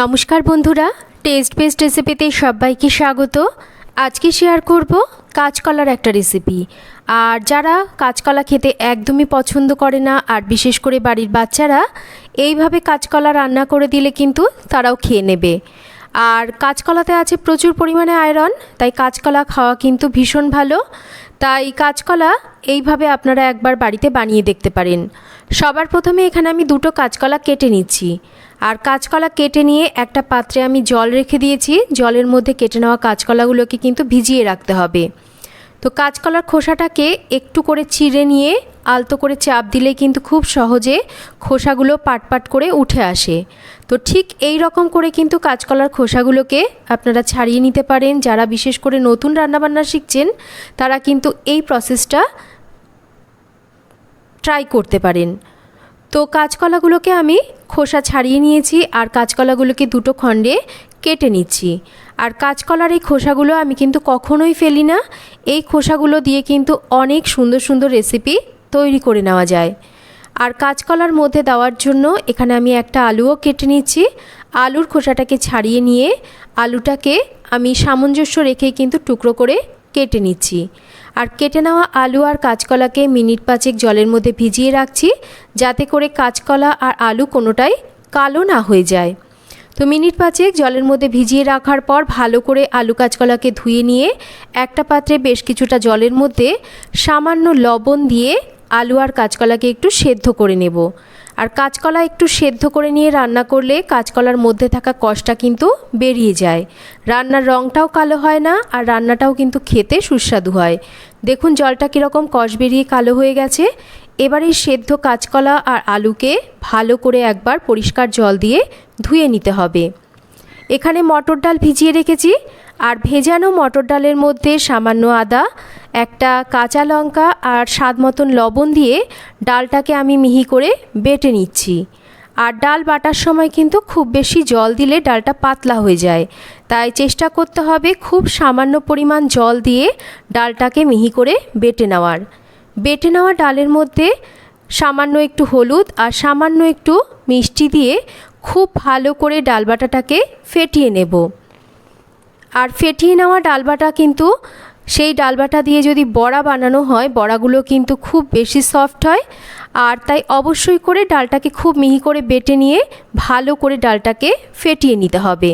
নমস্কার বন্ধুরা test best রেসিপিতে সবাইকে স্বাগত। আজকে শেয়ার করব কাঁচকলার একটা রেসিপি আর যারা কাঁচকলা খেতে একদমই পছন্দ করে না, আর বিশেষ করে বাড়ির বাচ্চারা, এইভাবে কাঁচকলা রান্না করে দিলে কিন্তু তারাও খেয়ে নেবে। আর কাঁচকলাতে আছে প্রচুর পরিমাণে আয়রন তাই কাঁচকলা খাওয়া কিন্তু ভীষণ ভালো। তাই কাঁচকলা এইভাবে আপনারা একবার বাড়িতে বানিয়ে দেখতে পারেন। সবার প্রথমে এখানে আমি দুটো কাঁচকলা কেটে নিচ্ছি। আর কাঁচকলা কেটে নিয়ে একটা পাত্রে আমি জল রেখে দিয়েছি। জলের মধ্যে কেটে নেওয়া কাঁচকলাগুলোকে কিন্তু ভিজিয়ে রাখতে হবে। তো কাঁচকলার খোসাটাকে একটু করে চিড়ে নিয়ে, আলতো করে চাপ দিলে কিন্তু খুব সহজে খোসাগুলো পাট পাট করে উঠে আসে। তো ঠিক এই রকম করে কিন্তু কাঁচকলার খোসাগুলোকে আপনারা ছাড়িয়ে নিতে পারেন। যারা বিশেষ করে নতুন রান্নাবান্না শিখছেন, তারা কিন্তু এই প্রসেসটা ট্রাই করতে পারেন। তো কাঁচকলাগুলোকে আমি খোসা ছাড়িয়ে নিয়েছি আর কাঁচকলাগুলোকে দুটো খণ্ডে কেটে নিচ্ছি। আর কাঁচকলার এই খোসাগুলো আমি কিন্তু কখনোই ফেলি না। এই খোসাগুলো দিয়ে কিন্তু অনেক সুন্দর সুন্দর রেসিপি তৈরি করে নেওয়া যায়। আর কাঁচকলার মধ্যে দেওয়ার জন্য এখানে আমি একটা আলুও কেটে নিচ্ছি। আলুর খোসাটাকে ছাড়িয়ে নিয়ে আলুটাকে আমি সামঞ্জস্য রেখে কিন্তু টুকরো করে কেটে নিচ্ছি। আর কেটে নেওয়া আলু আর কাঁচকলাকে মিনিট পাঁচেক জলের মধ্যে ভিজিয়ে রাখছি, যাতে করে কাঁচকলা আর আলু কোনোটাই কালো না হয়ে যায়। তো মিনিট পাঁচেক জলের মধ্যে ভিজিয়ে রাখার পর ভালো করে আলু কাঁচকলাকে ধুয়ে নিয়ে একটা পাত্রে বেশ কিছুটা জলের মধ্যে সামান্য লবণ দিয়ে আলু আর কাঁচকলাকে একটু সেদ্ধ করে নেব। আর কাঁচকলা একটু সেদ্ধ করে নিয়ে রান্না করলে কাঁচকলার মধ্যে থাকা কষটা কিন্তু বেরিয়ে যায়। রান্নার রঙটাও কালো হয় না আর রান্নাটাও কিন্তু খেতে সুস্বাদু হয়। দেখুন জলটা কীরকম কষ বেরিয়ে কালো হয়ে গেছে। এবার এই সেদ্ধ কাঁচকলা আর আলুকে ভালো করে একবার পরিষ্কার জল দিয়ে ধুয়ে নিতে হবে। এখানে মটর ডাল ভিজিয়ে রেখেছি। আর ভেজানো মটর ডালের মধ্যে সামান্য আদা, একটা কাঁচা লঙ্কা আর স্বাদ মতন লবণ দিয়ে ডালটাকে আমি মিহি করে বেটে নিচ্ছি। আর ডাল বাটার সময় কিন্তু খুব বেশি জল দিলে ডালটা পাতলা হয়ে যায়। তাই চেষ্টা করতে হবে খুব সামান্য পরিমাণ জল দিয়ে ডালটাকে মিহি করে বেটে নেওয়ার। বেটে নেওয়া ডালের মধ্যে সামান্য একটু হলুদ আর সামান্য একটু মিষ্টি দিয়ে খুব ভালো করে ডালবাটাটাকে ফেটিয়ে নেব। আর ফেটিয়ে নেওয়া ডালবাটা কিন্তু সেই ডালবাটা দিয়ে যদি বড়া বানানো হয়, বড়াগুলো কিন্তু খুব বেশি সফট হয়। আর তাই অবশ্যই করে ডালটাকে খুব মিহি করে বেটে নিয়ে ভালো করে ডালটাকে ফেটিয়ে নিতে হবে।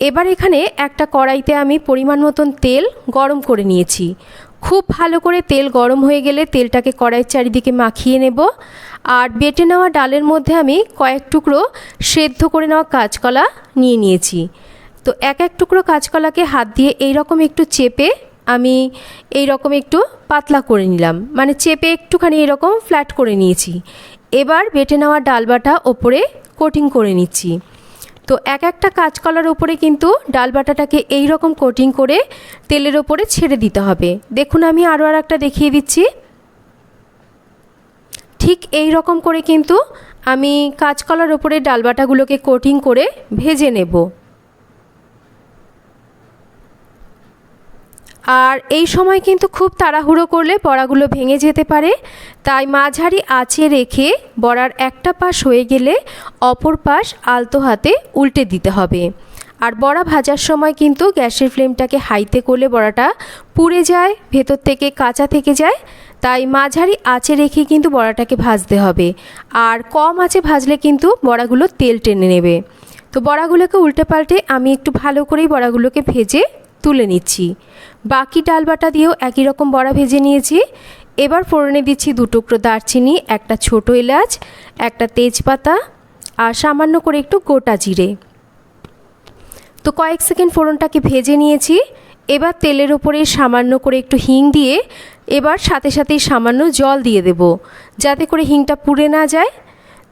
এবার এখানে একটা কড়াইতে আমি পরিমাণ মতন তেল গরম করে নিয়েছি। খুব ভালো করে তেল গরম হয়ে গেলে তেলটাকে কড়াইয়ের চারিদিকে মাখিয়ে নেব। আর বেটে নেওয়া ডালের মধ্যে আমি কয়েক টুকরো সেদ্ধ করে নেওয়া কাঁচকলা নিয়ে নিয়েছি। তো এক এক টুকরো কাঁচকলাকে হাত দিয়ে এই রকম একটু চেপে আমি এই রকম একটু পাতলা করে নিলাম। মানে চেপে একটুখানি এরকম ফ্ল্যাট করে নিয়েছি। এবার বেটে নেওয়া ডালবাটা ওপরে কোটিং করে নিচ্ছি। তো এক একটা কাঁচকলার ওপরে কিন্তু ডাল বাটাটাকে এই রকম কোটিং করে তেলের ওপরে ছেড়ে দিতে হবে। দেখুন, আমি আরও আর একটা দেখিয়ে দিচ্ছি। ঠিক এই রকম করে কিন্তু আমি কাঁচকলার ওপরে ডালবাটাগুলোকে কোটিং করে ভেজে নেব। আর এই সময় কিন্তু খুব তাড়াহুড়ো করলে বড়াগুলো ভেঙে যেতে পারে। তাই মাঝারি আঁচে রেখে বড়ার একটা পাশ হয়ে গেলে অপর পাশ আলতো হাতে উল্টে দিতে হবে। আর বড়া ভাজার সময় কিন্তু গ্যাসের ফ্লেমটাকে হাইতে করলে বড়াটা পুড়ে যায়, ভেতর থেকে কাঁচা থেকে যায়। তাই মাঝারি আঁচে রেখে কিন্তু বড়াটাকে ভাজতে হবে। আর কম আঁচে ভাজলে কিন্তু বড়াগুলো তেল টেনে নেবে। তো বড়াগুলোকে উল্টে পাল্টে আমি একটু ভালো করেই বড়াগুলোকে ভেজে তুলে নিচ্ছি। বাকি ডাল বাটা দিয়েও একই রকম বড়া ভেজে নিয়েছি। এবার ফোড়নে দিচ্ছি দু টুকরো দারচিনি, একটা ছোটো এলাচ, একটা তেজপাতা আর সামান্য করে একটু গোটা জিরে। তো কয়েক সেকেন্ড ফোড়নটাকে ভেজে নিয়েছি। এবার তেলের ওপরে সামান্য করে একটু হিং দিয়ে এবার সাথে সাথেই সামান্য জল দিয়ে দেব। যাতে করে হিংটা পুড়ে না যায়।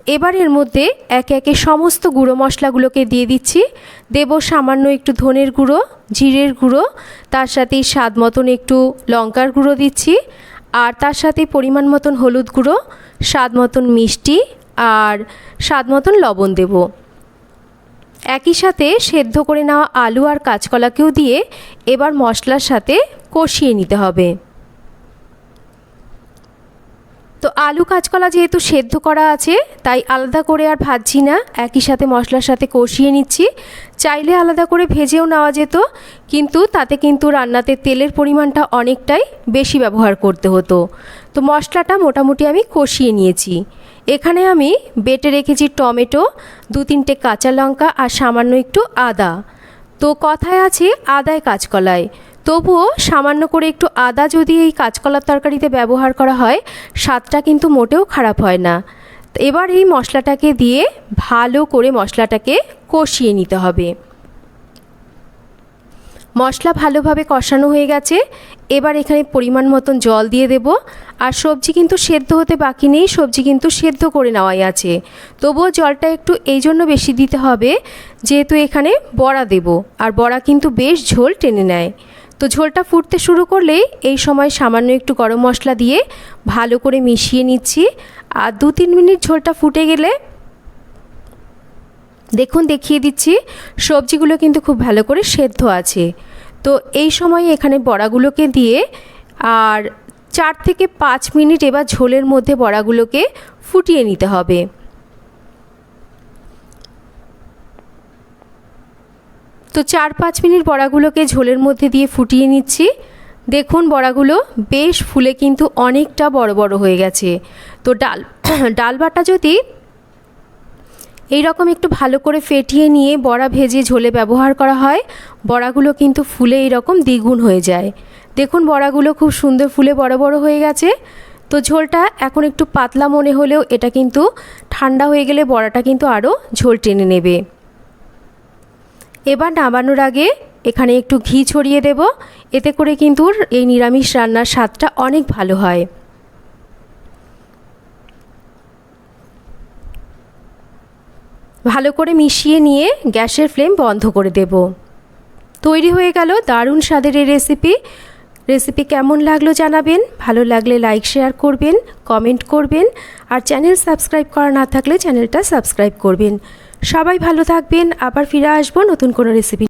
এবার এর মধ্যে একে একে সমস্ত গুঁড়ো মশলাগুলোকে দিয়ে দিচ্ছি। দেব সামান্য একটু ধনের গুঁড়ো, জিরের গুঁড়ো, তার সাথে স্বাদ মতন একটু লঙ্কার গুঁড়ো দিচ্ছি। আর তার সাথে পরিমাণ মতন হলুদ গুঁড়ো, স্বাদ মতন মিষ্টি আর স্বাদ মতন লবণ দেব। একই সাথে সেদ্ধ করে নেওয়া আলু আর কাঁচকলাকেও দিয়ে এবার মশলার সাথে কষিয়ে নিতে হবে। তো আলু কাঁচকলা যেহেতু সেদ্ধ করা আছে, তাই আলাদা করে আর ভাজছি না। একই সাথে মশলার সাথে কষিয়ে নিচ্ছি। চাইলে আলাদা করে ভেজেও নেওয়া যেত, কিন্তু তাতে কিন্তু রান্নাতে তেলের পরিমাণটা অনেকটাই বেশি ব্যবহার করতে হতো। তো মশলাটা মোটামুটি আমি কষিয়ে নিয়েছি। এখানে আমি বেটে রেখেছি টমেটো দু তিনটে কাঁচা লঙ্কা আর সামান্য একটু আদা। তো কথায় আছে, আদায় কাঁচকলায়। তবুও সামান্য করে একটু আদা যদি এই কাঁচকলার তরকারিতে ব্যবহার করা হয়, স্বাদটা কিন্তু মোটেও খারাপ হয় না। এবার এই মশলাটাকে দিয়ে ভালো করে মশলাটাকে কষিয়ে নিতে হবে। মশলা ভালোভাবে কষানো হয়ে গেছে। এবার এখানে পরিমাণ মতন জল দিয়ে দেব। আর সবজি কিন্তু সেদ্ধ হতে বাকি নেই, সবজি কিন্তু সেদ্ধ করে নেওয়াই আছে। তবুও জলটা একটু এই জন্য বেশি দিতে হবে, যেহেতু এখানে বড়া দেব। আর বড়া কিন্তু বেশ ঝোল টেনে নেয়। তো ঝোলটা ফুটতে শুরু করলেই এই সময় সামান্য একটু গরম মশলা দিয়ে ভালো করে মিশিয়ে নিচ্ছি। আর দু তিন মিনিট ঝোলটা ফুটে গেলে দেখুন দেখিয়ে দিচ্ছি, সবজিগুলো কিন্তু খুব ভালো করে সেদ্ধ আছে। তো এই সময় এখানে বড়াগুলোকে দিয়ে আর চার থেকে পাঁচ মিনিট এবার ঝোলের মধ্যে বড়াগুলোকে ফুটিয়ে নিতে হবে। তো চার পাঁচ মিনিট বড়াগুলোকে ঝোলের মধ্যে দিয়ে ফুটিয়ে নিচ্ছি। দেখুন বড়াগুলো বেশ ফুলে কিন্তু অনেকটা বড় বড় হয়ে গেছে। তো ডাল ডাল বাটা যদি এই রকম একটু ভালো করে ফেটিয়ে নিয়ে বড়া ভেজে ঝোলে ব্যবহার করা হয়, বড়াগুলো কিন্তু ফুলে এইরকম দ্বিগুণ হয়ে যায়। দেখুন বড়াগুলো খুব সুন্দর ফুলে বড় বড় হয়ে গেছে। তো ঝোলটা এখন একটু পাতলা মনে হলেও এটা কিন্তু ঠান্ডা হয়ে গেলে বড়াটা কিন্তু আরও ঝোল টেনে নেবে। এবার নামানোর আগে এখানে একটু ঘি ছড়িয়ে দেব। এতে করে কিন্তু এই নিরামিষ রান্নার স্বাদটা অনেক ভালো হয়। ভালো করে মিশিয়ে নিয়ে গ্যাসের ফ্লেম বন্ধ করে দেব। তৈরি হয়ে গেল দারুণ স্বাদের এই রেসিপি। রেসিপি কেমন লাগল জানাবেন। ভালো লাগলে লাইক, শেয়ার করবেন, কমেন্ট করবেন। আর চ্যানেল সাবস্ক্রাইব করা না থাকলে চ্যানেলটা সাবস্ক্রাইব করবেন। সবাই ভালো থাকবেন আবার ফিরে আসব নতুন কোনো রেসিপি